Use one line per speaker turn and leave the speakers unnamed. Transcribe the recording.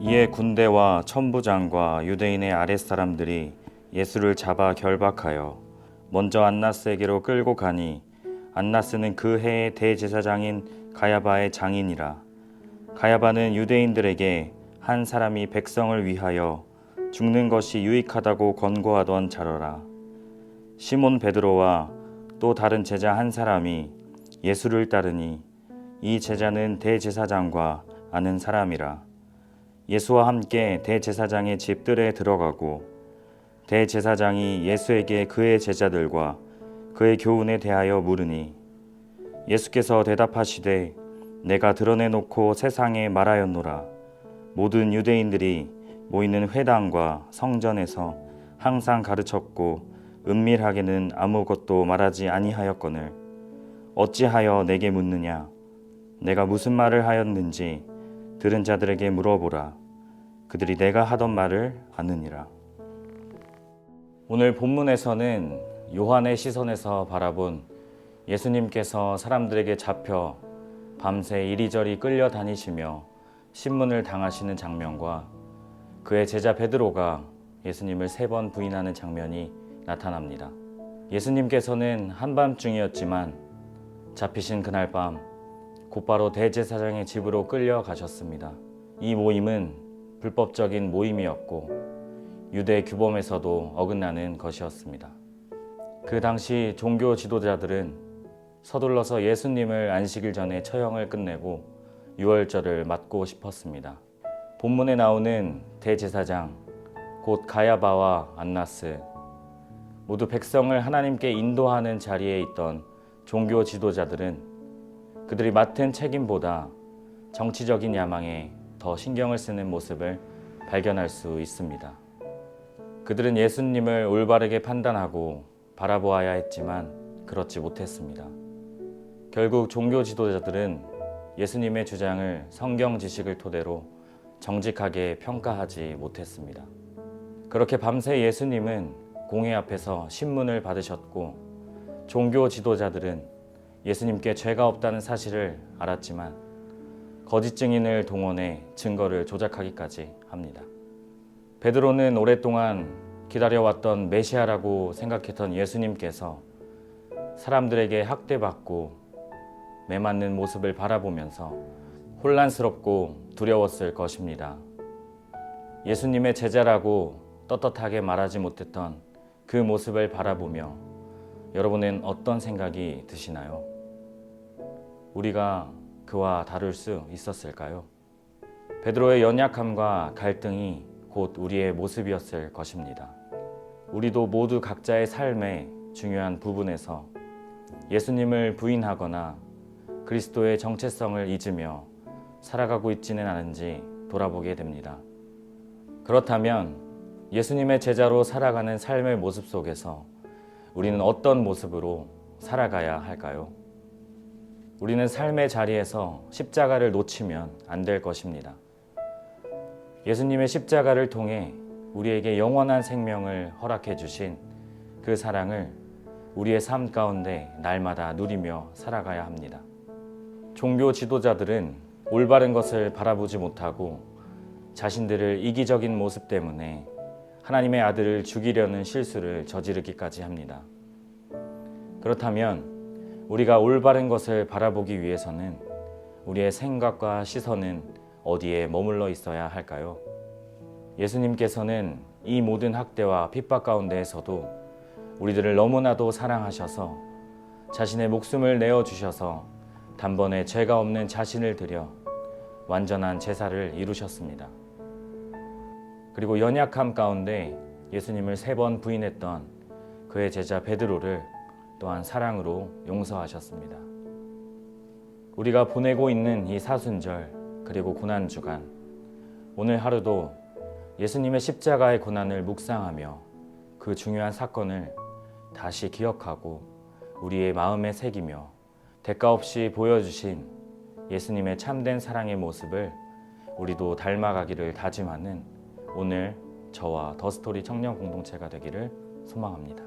이에 군대와 천부장과 유대인의 아랫사람들이 예수를 잡아 결박하여 먼저 안나스에게로 끌고 가니 안나스는 그 해의 대제사장인 가야바의 장인이라. 가야바는 유대인들에게 한 사람이 백성을 위하여 죽는 것이 유익하다고 권고하던 자로라. 시몬 베드로와 또 다른 제자 한 사람이 예수를 따르니 이 제자는 대제사장과 아는 사람이라. 예수와 함께 대제사장의 집들에 들어가고 대제사장이 예수에게 그의 제자들과 그의 교훈에 대하여 물으니 예수께서 대답하시되 내가 드러내놓고 세상에 말하였노라. 모든 유대인들이 모이는 회당과 성전에서 항상 가르쳤고 은밀하게는 아무것도 말하지 아니하였거늘 어찌하여 내게 묻느냐? 내가 무슨 말을 하였는지 들은 자들에게 물어보라. 그들이 내가 하던 말을 아느니라. 오늘 본문에서는 요한의 시선에서 바라본 예수님께서 사람들에게 잡혀 밤새 이리저리 끌려다니시며 신문을 당하시는 장면과 그의 제자 베드로가 예수님을 세 번 부인하는 장면이 나타납니다. 예수님께서는 한밤중이었지만 잡히신 그날 밤 곧바로 대제사장의 집으로 끌려가셨습니다. 이 모임은 불법적인 모임이었고 유대 규범에서도 어긋나는 것이었습니다. 그 당시 종교 지도자들은 서둘러서 예수님을 안식일 전에 처형을 끝내고 유월절을 맞고 싶었습니다. 본문에 나오는 대제사장, 곧 가야바와 안나스, 모두 백성을 하나님께 인도하는 자리에 있던 종교 지도자들은 그들이 맡은 책임보다 정치적인 야망에 더 신경을 쓰는 모습을 발견할 수 있습니다. 그들은 예수님을 올바르게 판단하고 바라보아야 했지만 그렇지 못했습니다. 결국 종교 지도자들은 예수님의 주장을 성경 지식을 토대로 정직하게 평가하지 못했습니다. 그렇게 밤새 예수님은 공회 앞에서 신문을 받으셨고 종교 지도자들은 예수님께 죄가 없다는 사실을 알았지만 거짓 증인을 동원해 증거를 조작하기까지 합니다. 베드로는 오랫동안 기다려왔던 메시아라고 생각했던 예수님께서 사람들에게 학대받고 매맞는 모습을 바라보면서 혼란스럽고 두려웠을 것입니다. 예수님의 제자라고 떳떳하게 말하지 못했던 그 모습을 바라보며 여러분은 어떤 생각이 드시나요? 우리가 그와 다룰 수 있었을까요? 베드로의 연약함과 갈등이 곧 우리의 모습이었을 것입니다. 우리도 모두 각자의 삶의 중요한 부분에서 예수님을 부인하거나 그리스도의 정체성을 잊으며 살아가고 있지는 않은지 돌아보게 됩니다. 그렇다면 예수님의 제자로 살아가는 삶의 모습 속에서 우리는 어떤 모습으로 살아가야 할까요? 우리는 삶의 자리에서 십자가를 놓치면 안 될 것입니다. 예수님의 십자가를 통해 우리에게 영원한 생명을 허락해 주신 그 사랑을 우리의 삶 가운데 날마다 누리며 살아가야 합니다. 종교 지도자들은 올바른 것을 바라보지 못하고 자신들을 이기적인 모습 때문에 하나님의 아들을 죽이려는 실수를 저지르기까지 합니다. 그렇다면 우리가 올바른 것을 바라보기 위해서는 우리의 생각과 시선은 어디에 머물러 있어야 할까요? 예수님께서는 이 모든 학대와 핍박 가운데에서도 우리들을 너무나도 사랑하셔서 자신의 목숨을 내어 주셔서 단번에 죄가 없는 자신을 들여 완전한 제사를 이루셨습니다. 그리고 연약함 가운데 예수님을 세 번 부인했던 그의 제자 베드로를 또한 사랑으로 용서하셨습니다. 우리가 보내고 있는 이 사순절 그리고 고난 주간 오늘 하루도 예수님의 십자가의 고난을 묵상하며 그 중요한 사건을 다시 기억하고 우리의 마음에 새기며 대가 없이 보여주신 예수님의 참된 사랑의 모습을 우리도 닮아가기를 다짐하는 오늘 저와 더스토리 청년 공동체가 되기를 소망합니다.